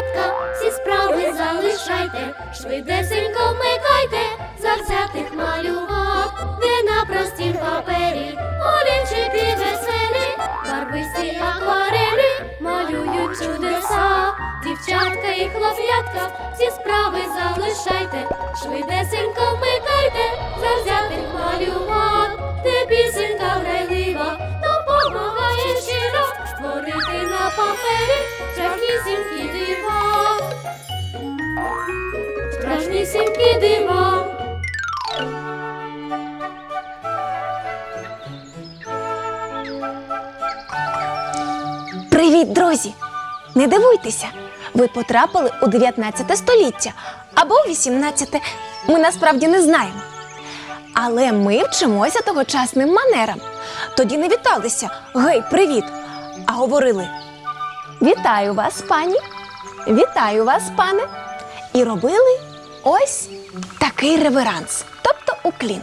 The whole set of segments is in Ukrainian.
хлоп'ятка, всі справи залишайте, швидесенько вмикайте, завзятих малював, де на простім папері, олівчики веселі, барвисті акварелі малюють чудеса. Дівчатка і хлоп'ятка, всі справи залишайте, швидесенько вмикайте, завзятих малював, де пісенька грайлива, допомагає щиро створити на папері страшнісінькі дива. Страшнісінькі дива. Привіт, друзі! Не дивуйтеся, ви потрапили у 19 століття або у 18. Ми насправді не знаємо. Але ми вчимося тогочасним манерам. Тоді не віталися Гей, привіт! А говорили Вітаю вас, пані! Вітаю вас, пане! І робили ось такий реверанс, тобто уклін.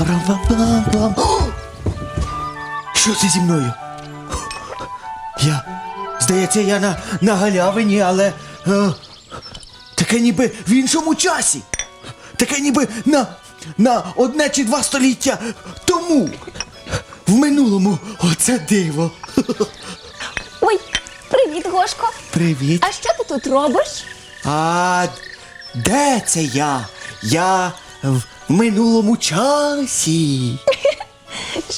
Пам-пам-пам-пам. Що це зі мною? Я. Здається, я на, на галявині, але. Е, таке ніби в іншому часі. Таке ніби на, на одне чи два століття тому. В минулому оце диво. Ой, привіт, Гошко! Привіт. А що ти тут робиш? А де це я? Я в минулому часі.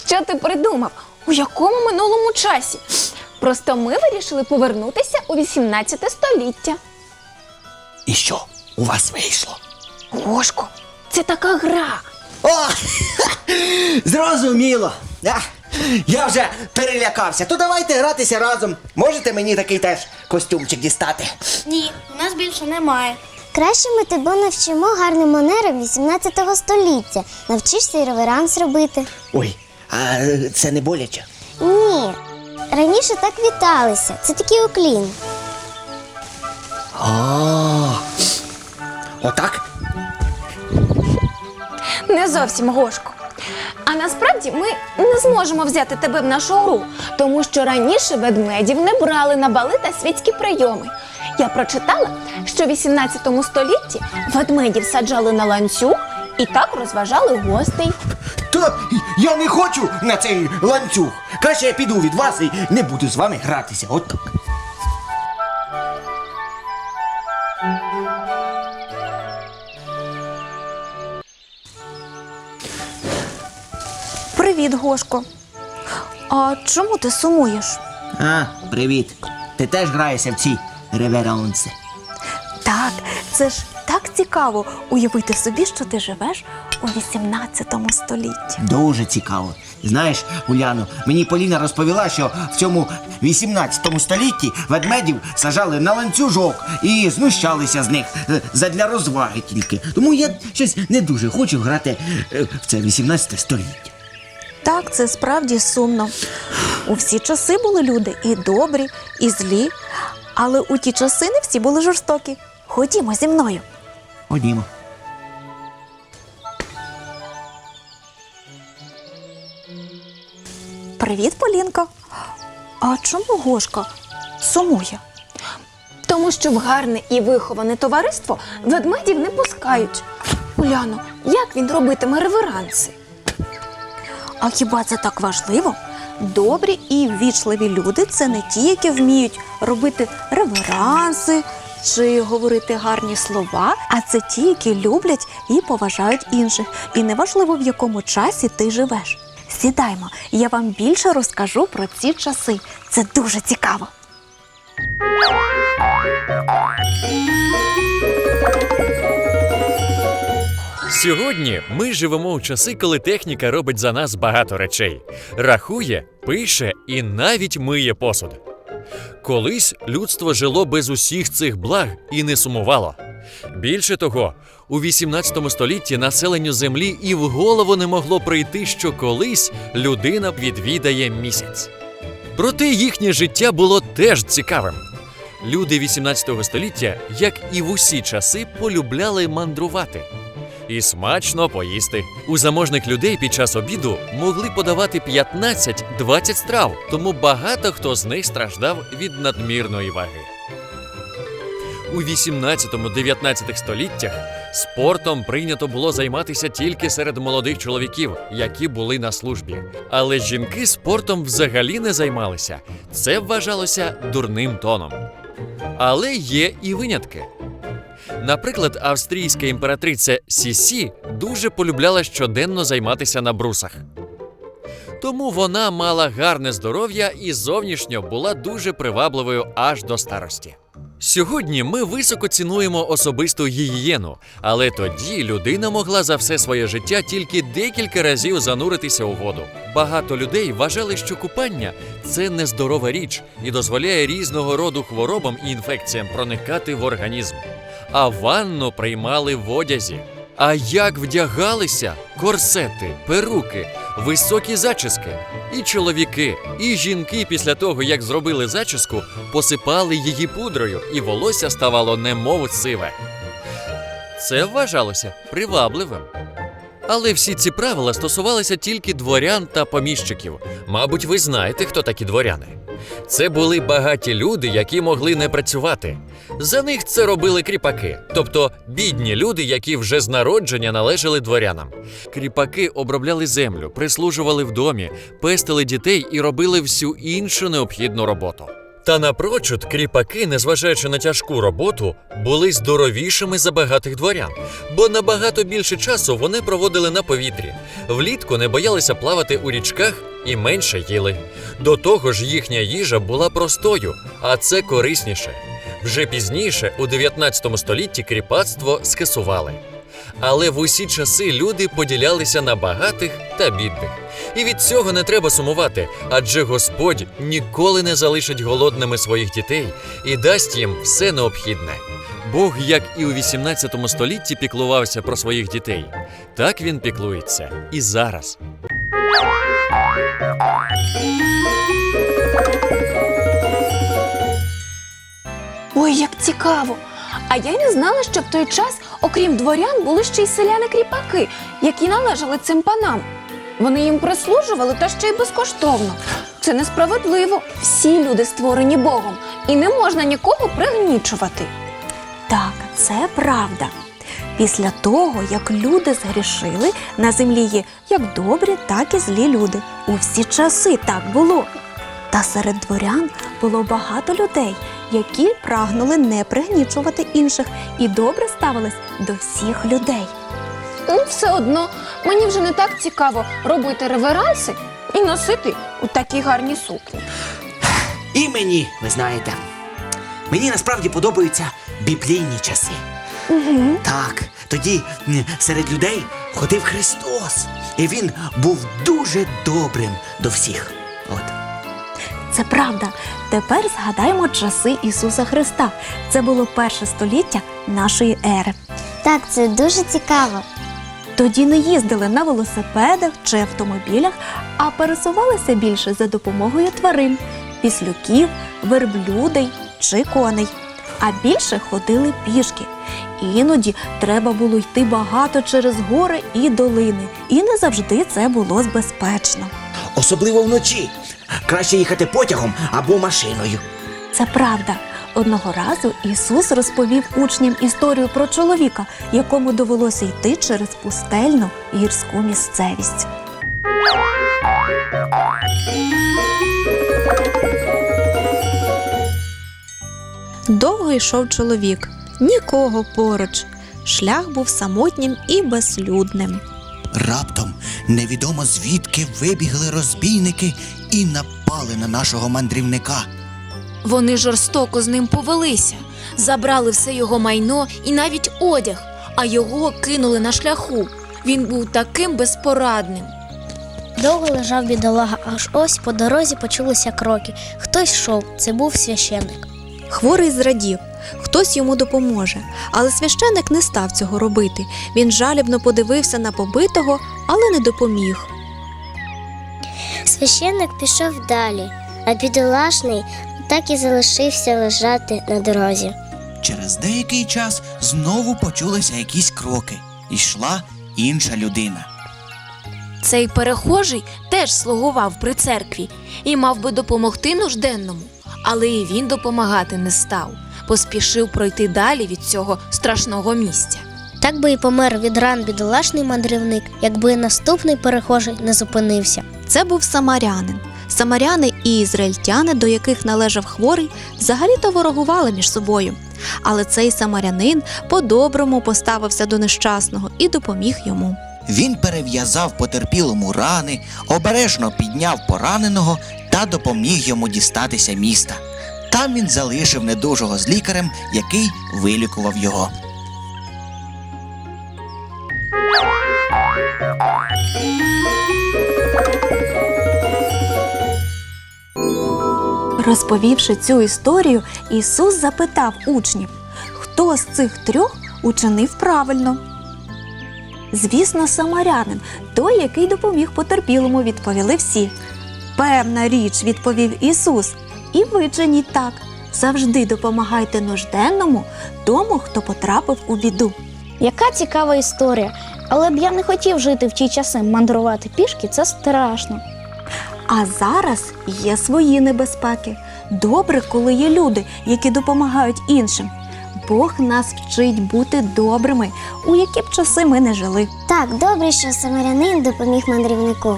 Що ти придумав? У якому минулому часі? Просто ми вирішили повернутися у 18 століття. І що у вас вийшло? Гошко, це така гра. О! Зрозуміло. А, я вже перелякався. То давайте гратися разом. Можете мені такий теж костюмчик дістати? Ні, у нас більше немає. Краще ми тебе навчимо гарним манерам 18 століття. Навчишся і реверанс робити. Ой, а це не боляче. Ні. Раніше так віталися. Це такий уклін. А. Отак? Не зовсім Гошко. А насправді ми не зможемо взяти тебе в нашу гру, тому що раніше ведмедів не брали на бали та світські прийоми. Я прочитала, що в 18 столітті ведмедів саджали на ланцюг і так розважали гостей. Та я не хочу на цей ланцюг. Краще я піду від вас і не буду з вами гратися. От так. Привіт, Гошко. А чому ти сумуєш? А, привіт. Ти теж граєшся в ці реверанси. Так, це ж так цікаво уявити собі, що ти живеш у 18 столітті. Дуже цікаво. Знаєш, Уляно, мені Поліна розповіла, що в цьому 18 столітті ведмедів сажали на ланцюжок і знущалися з них е, задля розваги тільки. Тому я щось не дуже хочу грати е, в це 18 століття. Так, це справді сумно. У всі часи були люди і добрі, і злі, але у ті часи не всі були жорстокі. Ходімо зі мною. Ходімо. Привіт, Полінко. А чому Гошка сумує? Тому що в гарне і виховане товариство ведмедів не пускають. Уляно, як він робитиме реверанси? А хіба це так важливо? Добрі і ввічливі люди це не ті, які вміють робити реверанси чи говорити гарні слова, а це ті, які люблять і поважають інших. І неважливо, в якому часі ти живеш. Сідаймо, я вам більше розкажу про ці часи. Це дуже цікаво. Сьогодні ми живемо у часи, коли техніка робить за нас багато речей: рахує, пише і навіть миє посуд. Колись людство жило без усіх цих благ і не сумувало. Більше того, у 18 столітті населенню землі і в голову не могло прийти, що колись людина відвідає місяць. Проте їхнє життя було теж цікавим. Люди 18 століття, як і в усі часи, полюбляли мандрувати і смачно поїсти. У заможних людей під час обіду могли подавати 15-20 страв, тому багато хто з них страждав від надмірної ваги. У 18-19 століттях спортом прийнято було займатися тільки серед молодих чоловіків, які були на службі. Але жінки спортом взагалі не займалися. Це вважалося дурним тоном. Але є і винятки. Наприклад, австрійська імператриця Сісі дуже полюбляла щоденно займатися на брусах. Тому вона мала гарне здоров'я і зовнішньо була дуже привабливою аж до старості. Сьогодні ми високо цінуємо особисту гігієну, але тоді людина могла за все своє життя тільки декілька разів зануритися у воду. Багато людей вважали, що купання це нездорова річ і дозволяє різного роду хворобам і інфекціям проникати в організм. А ванну приймали в одязі. А як вдягалися корсети, перуки, високі зачіски. І чоловіки, і жінки після того, як зробили зачіску, посипали її пудрою, і волосся ставало немов сиве. Це вважалося привабливим. Але всі ці правила стосувалися тільки дворян та поміщиків. Мабуть, ви знаєте, хто такі дворяни. Це були багаті люди, які могли не працювати. За них це робили кріпаки, тобто бідні люди, які вже з народження належали дворянам. Кріпаки обробляли землю, прислужували в домі, пестили дітей і робили всю іншу необхідну роботу. Та напрочуд кріпаки, незважаючи на тяжку роботу, були здоровішими за багатих дворян, бо набагато більше часу вони проводили на повітрі. Влітку не боялися плавати у річках і менше їли. До того ж, їхня їжа була простою, а це корисніше. Вже пізніше, у 19 столітті, кріпацтво скасували. Але в усі часи люди поділялися на багатих та бідних. І від цього не треба сумувати, адже Господь ніколи не залишить голодними своїх дітей і дасть їм все необхідне. Бог, як і у 18 столітті піклувався про своїх дітей, так він піклується і зараз. Ой, як цікаво! А я не знала, що в той час, окрім дворян, були ще й селяни-кріпаки, які належали цим панам. Вони їм прислужували та ще й безкоштовно. Це несправедливо. Всі люди створені Богом, і не можна нікого пригнічувати. Так, це правда. Після того, як люди згрішили, на землі є як добрі, так і злі люди. У всі часи так було. Та серед дворян було багато людей, які прагнули не пригнічувати інших і добре ставились до всіх людей. Ну, все одно мені вже не так цікаво робити реверанси і носити у такі гарні сукні. І мені, ви знаєте, мені насправді подобаються біблійні часи. Угу. Так, тоді серед людей ходив Христос, і він був дуже добрим до всіх. От. Це правда. Тепер згадаємо часи Ісуса Христа. Це було перше століття нашої ери. Так, це дуже цікаво. Тоді не їздили на велосипедах чи автомобілях, а пересувалися більше за допомогою тварин післюків, верблюдей чи коней. А більше ходили пішки. Іноді треба було йти багато через гори і долини, і не завжди це було безпечно. Особливо вночі. Краще їхати потягом або машиною. Це правда. Одного разу Ісус розповів учням історію про чоловіка, якому довелося йти через пустельну гірську місцевість. Довго йшов чоловік, нікого поруч. Шлях був самотнім і безлюдним. Раптом невідомо звідки вибігли розбійники і напали на нашого мандрівника. Вони жорстоко з ним повелися, забрали все його майно і навіть одяг, а його кинули на шляху. Він був таким безпорадним. Довго лежав бідолага, аж ось по дорозі почулися кроки. Хтось йшов, це був священник. Хворий зрадів, хтось йому допоможе, але священик не став цього робити. Він жалібно подивився на побитого, але не допоміг. Священник пішов далі, а бідолашний так і залишився лежати на дорозі. Через деякий час знову почулися якісь кроки. Йшла інша людина. Цей перехожий теж слугував при церкві і мав би допомогти нужденному, але і він допомагати не став, поспішив пройти далі від цього страшного місця. Так би і помер від ран бідолашний мандрівник, якби наступний перехожий не зупинився. Це був самарянин. Самаряни і ізраїльтяни, до яких належав хворий, взагалі-то ворогували між собою. Але цей самарянин по-доброму поставився до нещасного і допоміг йому. Він перев'язав потерпілому рани, обережно підняв пораненого та допоміг йому дістатися міста. Там він залишив недужого з лікарем, який вилікував його. Розповівши цю історію, Ісус запитав учнів, хто з цих трьох учинив правильно. Звісно, самарянин, той, який допоміг потерпілому, відповіли всі. Певна річ, відповів Ісус, і ви чиніть так. Завжди допомагайте нужденному, тому, хто потрапив у біду. Яка цікава історія, але б я не хотів жити в ті часи. Мандрувати пішки це страшно. А зараз є свої небезпеки. Добре, коли є люди, які допомагають іншим. Бог нас вчить бути добрими, у які б часи ми не жили. Так, добре, що самарянин допоміг мандрівнику.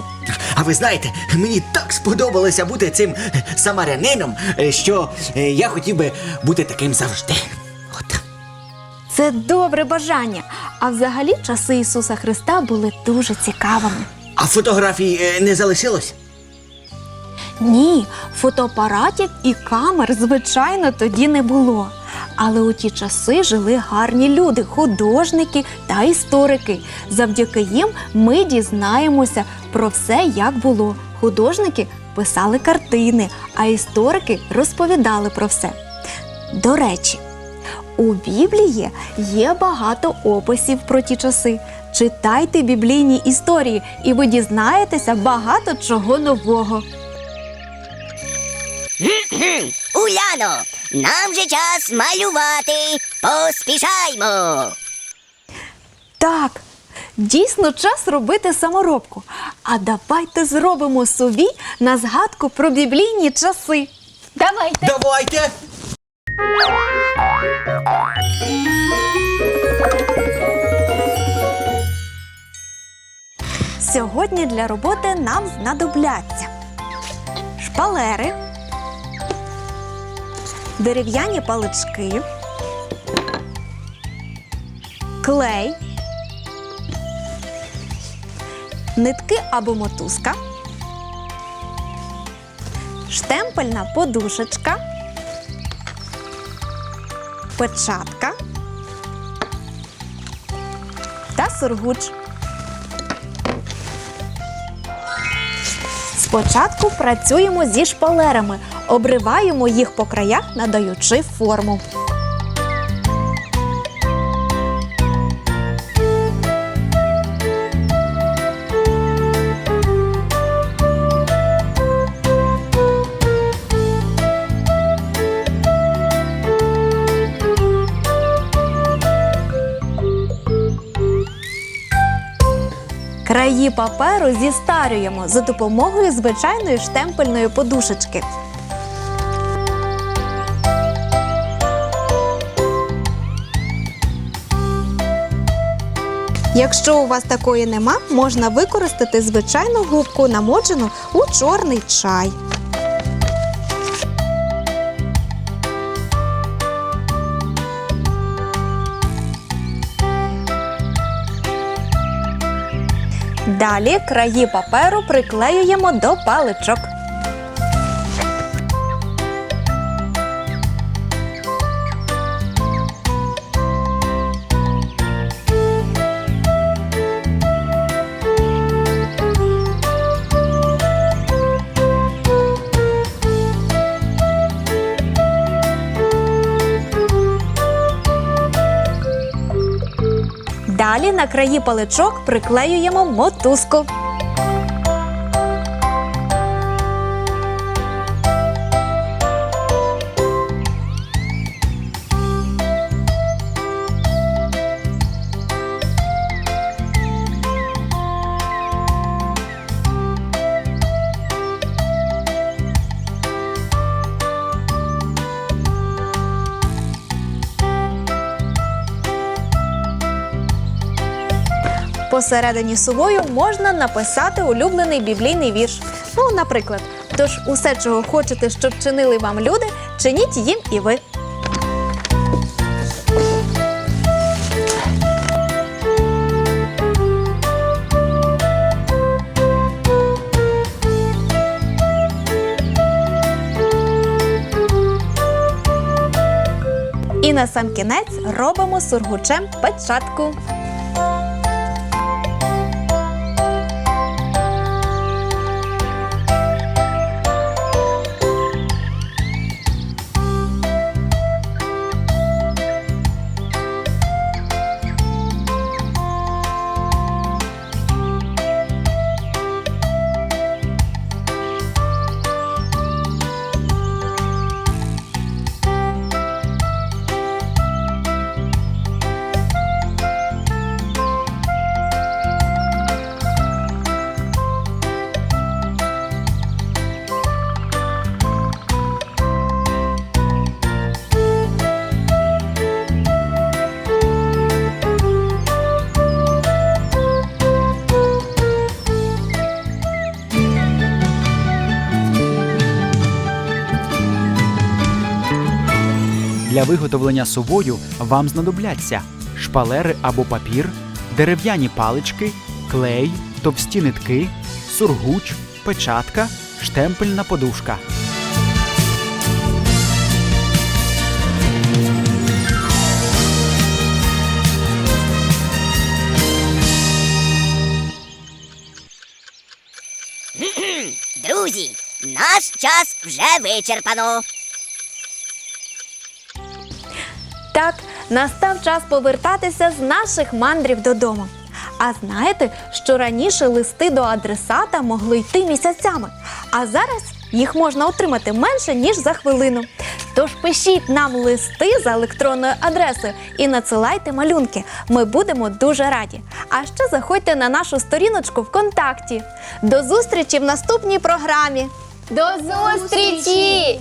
А ви знаєте, мені так сподобалося бути цим самарянином, е, що е, я хотів би бути таким завжди. От. Це добре бажання. А взагалі часи Ісуса Христа були дуже цікавими. А фотографій е, не залишилось? Ні, фотоапаратів і камер, звичайно, тоді не було. Але у ті часи жили гарні люди, художники та історики. Завдяки їм ми дізнаємося про все, як було. Художники писали картини, а історики розповідали про все. До речі, у Біблії є багато описів про ті часи. Читайте біблійні історії, і ви дізнаєтеся багато чого нового. Уляно, нам же час малювати. Поспішаймо. Так, дійсно час робити саморобку. А давайте зробимо собі на згадку про біблійні часи. Давайте. Давайте! Сьогодні для роботи нам знадобляться шпалери, дерев'яні палички, клей, нитки або мотузка, штемпельна подушечка, печатка та сургуч. Спочатку працюємо зі шпалерами, обриваємо їх по краях, надаючи форму. Краї паперу зістарюємо за допомогою звичайної штемпельної подушечки. Якщо у вас такої нема, можна використати звичайну губку, намочену у чорний чай. Далі краї паперу приклеюємо до паличок. Далі на краї паличок приклеюємо мотузку. Посередині сувою можна написати улюблений біблійний вірш. Ну, наприклад, тож усе, чого хочете, щоб чинили вам люди, чиніть їм і ви. І на сам кінець робимо сургучем печатку. Виготовлення сувою вам знадобляться шпалери або папір, дерев'яні палички, клей, товсті нитки, сургуч, печатка, штемпельна подушка. Друзі, наш час вже вичерпано. Так, настав час повертатися з наших мандрів додому. А знаєте, що раніше листи до адресата могли йти місяцями, а зараз їх можна отримати менше ніж за хвилину. Тож пишіть нам листи за електронною адресою і надсилайте малюнки. Ми будемо дуже раді. А ще заходьте на нашу сторіночку ВКонтакті. До зустрічі в наступній програмі. До зустрічі!